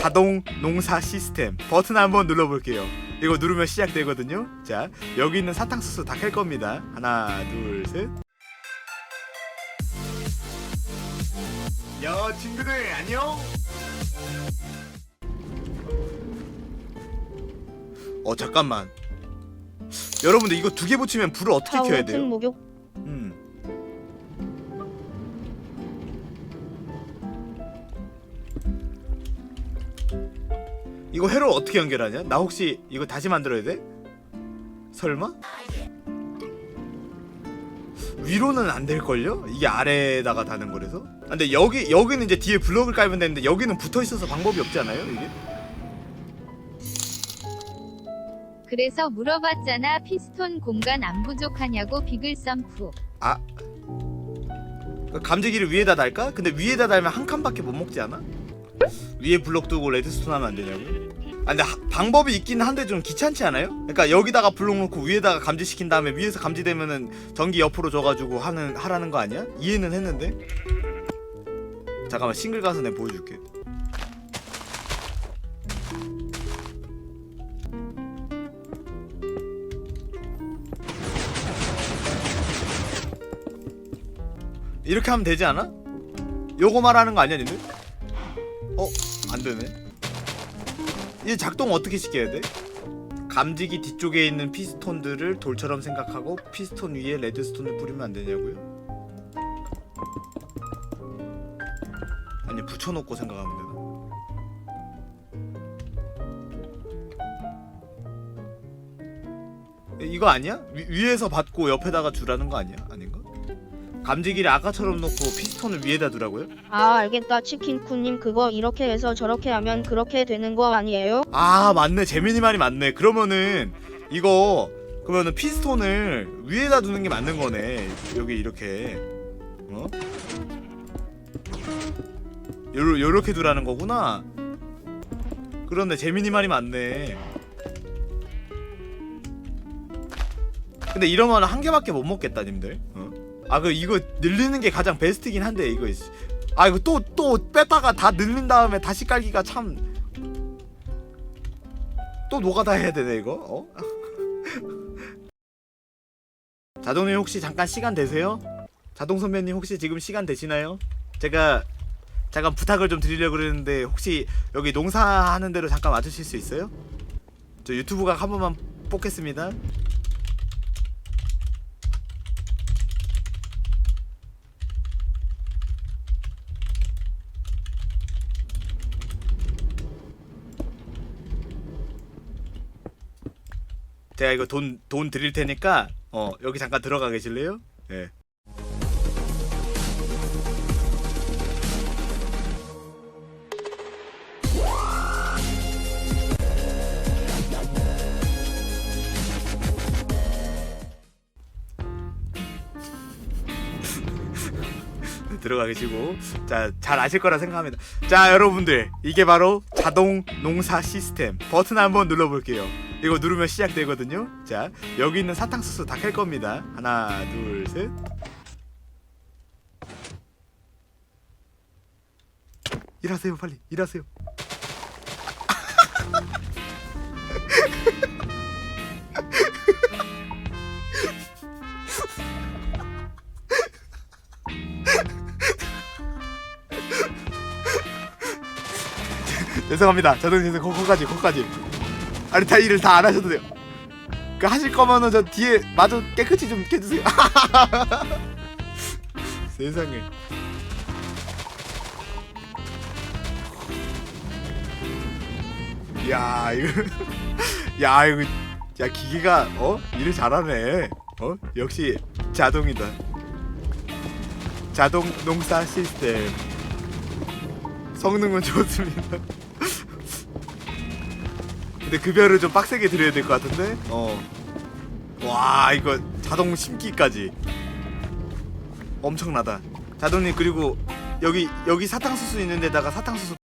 자동 농사 시스템 버튼 한번 눌러볼게요. 이거 누르면 시작되거든요. 자 여기 있는 사탕수수 다 캘 겁니다. 하나 둘 셋. 야 친구들 안녕. 어 잠깐만. 여러분들 이거 두 개 붙이면 불을 어떻게 켜야 돼요? 목욕 이거 회로 어떻게 연결하냐? 나 혹시 이거 다시 만들어야 돼? 설마? 위로는 안 될걸요? 이게 아래에다가 다는 거라서? 아, 근데 여기 여기는 이제 뒤에 블럭을 깔면 되는데 여기는 붙어 있어서 방법이 없지 않아요? 이게? 그래서 물어봤잖아 피스톤 공간 안 부족하냐고 비글 썸프 아그 감지기를 위에다 달까? 근데 위에다 달면 한 칸밖에 못 먹지 않아? 위에 블록 두고 레드스톤 하면 안 되냐고? 아 근데 하- 방법이 있긴 한데 좀 귀찮지 않아요? 그러니까 여기다가 블록 놓고 위에다가 감지시킨 다음에 위에서 감지되면은 전기 옆으로 줘가지고 하는 하라는 거 아니야? 이해는 했는데 잠깐만 싱글 가서 내가 보여줄게 이렇게 하면 되지 않아? 요거 말하는 거 아니야 니들? 어? 안 되네 이 작동 어떻게 시켜야 돼? 감지기 뒤쪽에 있는 피스톤들을 돌처럼 생각하고 피스톤 위에 레드스톤을 뿌리면 안 되냐고요? 아니 붙여놓고 생각하면 되나? 이거 아니야? 위, 위에서 받고 옆에다가 주라는 거 아니야? 감지기를 아까처럼 놓고 피스톤을 위에다 두라고요? 아 알겠다 치킨쿠님 그거 이렇게 해서 저렇게 하면 그렇게 되는 거 아니에요? 아 맞네 재민이 말이 맞네 그러면은 이거 그러면은 피스톤을 위에다 두는 게 맞는 거네 여기 이렇게 어? 요러, 요렇게 두라는 거구나 그런데 재민이 말이 맞네 근데 이러면 한 개밖에 못 먹겠다 님들 어? 아 그 이거 늘리는 게 가장 베스트긴 한데 이거 아 이거 또 또 뺐다가 다 늘린 다음에 다시 깔기가 참 또 노가다 해야 되네 이거 어? 자동님 혹시 잠깐 시간 되세요? 자동 선배님 혹시 지금 시간 되시나요? 제가 잠깐 부탁을 좀 드리려고 그러는데 혹시 여기 농사하는 대로 잠깐 와주실 수 있어요? 저 유튜브가 한 번만 뽑겠습니다 제가 이거 돈 돈 드릴 테니까 어 여기 잠깐 들어가 계실래요? 예. 들어가 계시고 자 잘 아실 거라 생각합니다. 자 여러분들 이게 바로 자동 농사 시스템 버튼 한번 눌러볼게요. 이거 누르면 시작되거든요. 자 여기 있는 사탕수수 다 캘 겁니다. 하나 둘 셋. 일하세요 빨리 일하세요. 죄송합니다. 자동님 거, 거까지 거까지. 아니 다 일을 다 안 하셔도 돼요. 그 하실 거면은 저 뒤에 마저 깨끗이 좀 해주세요. 세상에. 야 이거 야 이거 야 기계가 어 일을 잘하네. 어 역시 자동이다. 자동 농사 시스템. 성능은 좋습니다. 근데 급여를 좀 빡세게 드려야 될 것 같은데? 어. 와, 이거 자동 심기까지. 엄청나다. 자동님, 그리고 여기, 여기 사탕수수 있는 데다가 사탕수수